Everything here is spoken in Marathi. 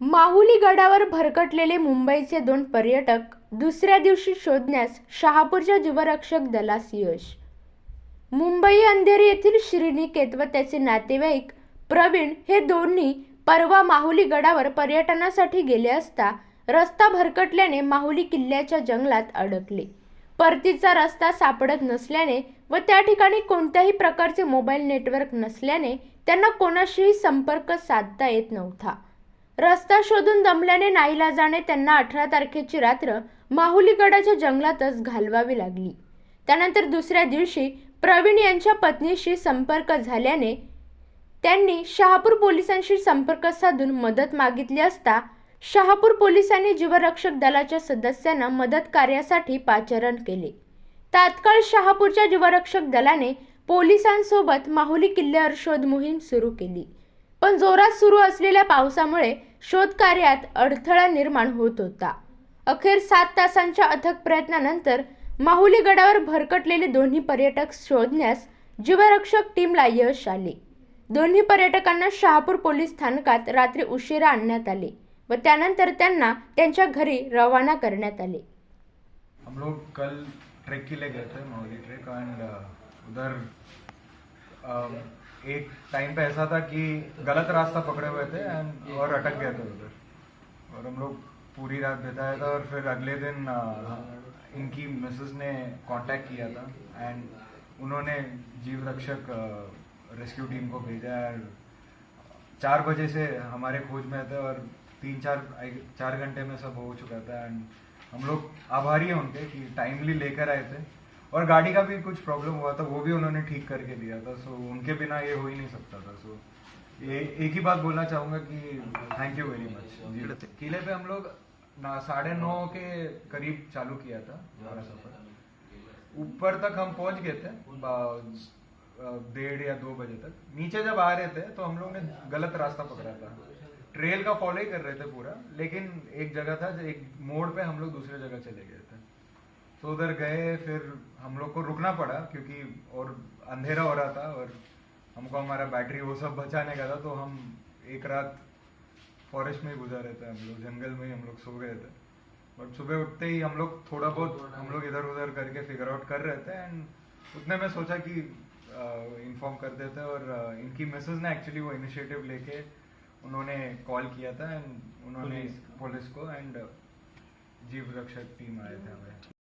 माहुली गडावर भरकटलेले मुंबईचे दोन पर्यटक दुसऱ्या दिवशी शोधण्यास शहापूरच्या जीवरक्षक दलास यश. मुंबई अंधेरी येथील श्रीनिकेत व त्याचे नातेवाईक प्रवीण हे दोन्ही परवा माहुली गडावर पर्यटनासाठी गेले असता रस्ता भरकटल्याने माहुली किल्ल्याच्या जंगलात अडकले. परतीचा रस्ता सापडत नसल्याने व त्या ठिकाणी कोणत्याही प्रकारचे मोबाईल नेटवर्क नसल्याने त्यांना कोणाशीही संपर्क साधता येत नव्हता. रस्ता शोधून दमल्याने नाईलाजाने त्यांना अठरा तारखेची रात्र माहुली गडाच्या जंगलातच घालवावी लागली. त्यानंतर दुसऱ्या दिवशी प्रवीण यांच्या पत्नीशी संपर्क झाल्याने त्यांनी शहापूर पोलिसांशी संपर्क साधून मदत मागितली असता शहापूर पोलिसांनी जीवरक्षक दलाच्या सदस्यांना मदत कार्यासाठी पाचारण केले. तात्काळ शहापूरच्या जीवरक्षक दलाने पोलिसांसोबत माहुली किल्ल्यावर शोध मोहीम सुरू केली. पण जोरात सुरू असलेल्या पावसामुळे शोधकार्यात अडथळा निर्माण होत होता. अखेर सात तासांच्या अथक प्रयत्नानंतर माहुली गडावर भरकटलेले दोन्ही पर्यटक शोधण्यास जीवरक्षक टीमला यश आले. दोन्ही पर्यटकांना शहापूर पोलीस स्थानकात रात्री उशिरा आणण्यात आले व त्यानंतर त्यांना त्यांच्या घरी रवाना करण्यात आले. हम लोग कल ट्रैक के लिए गए थे माहौली ट्रैक एंड uh, उधर um, एक टाइम पे ऐसा था कि गलत रास्ता पकड़े हुए थे एंड और अटक गए थे उधर। और हम लोग पूरी रात बिताया था और फिर अगले दिन इनकी मिसेस ने कांटेक्ट किया था एंड उन्होंने जीव रक्षक रेस्क्यू टीम को भेजा और चार बजे से हमारे खोज में थे और तीन चार चार घंटे में सब हो चुका था एंड हम लोग आभारी हैं उनके कि टाइमली लेकर आए थे। और गाड़ी का भी कुछ प्रॉब्लम हुआ था वो भी उन्होंने ठीक करके दिया था सो उनके बिना ये हो ही नहीं सकता था सो ये एक ही बात बोलना चाहूँगा कि थैंक यू वेरी मच किले पे हम लोग साढ़े नौ के करीब चालू किया था हमारा सफ़र। ऊपर तक हम पहुँच गए थे डेढ़ या दो बजे तक। नीचे जब आ रहे थे तो हम लोग ने गलत रास्ता पकड़ा था। ट्रेल का फॉलो ही कर रहे थे पूरा लेकिन एक जगह था एक मोड़ पे हम लोग दूसरे जगह चले गए थे। तो उधर गए फिर हम लोग को रुकना पड़ा क्योंकि और अंधेरा हो रहा था और हमको हमारा बैटरी वो सब बचाने का था तो हम एक रात फॉरेस्ट में ही गुजारे थे हम लोग जंगल में ही हम लोग सो गए थे। बट सुबह उठते ही हम लोग थोड़ा बहुत हम लोग इधर उधर करके फिगर आउट कर रहे थे एंड उतने में सोचा कि इन्फॉर्म कर देते और इनकी मिसेज ने एक्चुअली वो इनिशिएटिव लेके उन्होंने कॉल किया था एंड उन्होंने पुलिस को। एंड जीव रक्षक टीम आए थे हमें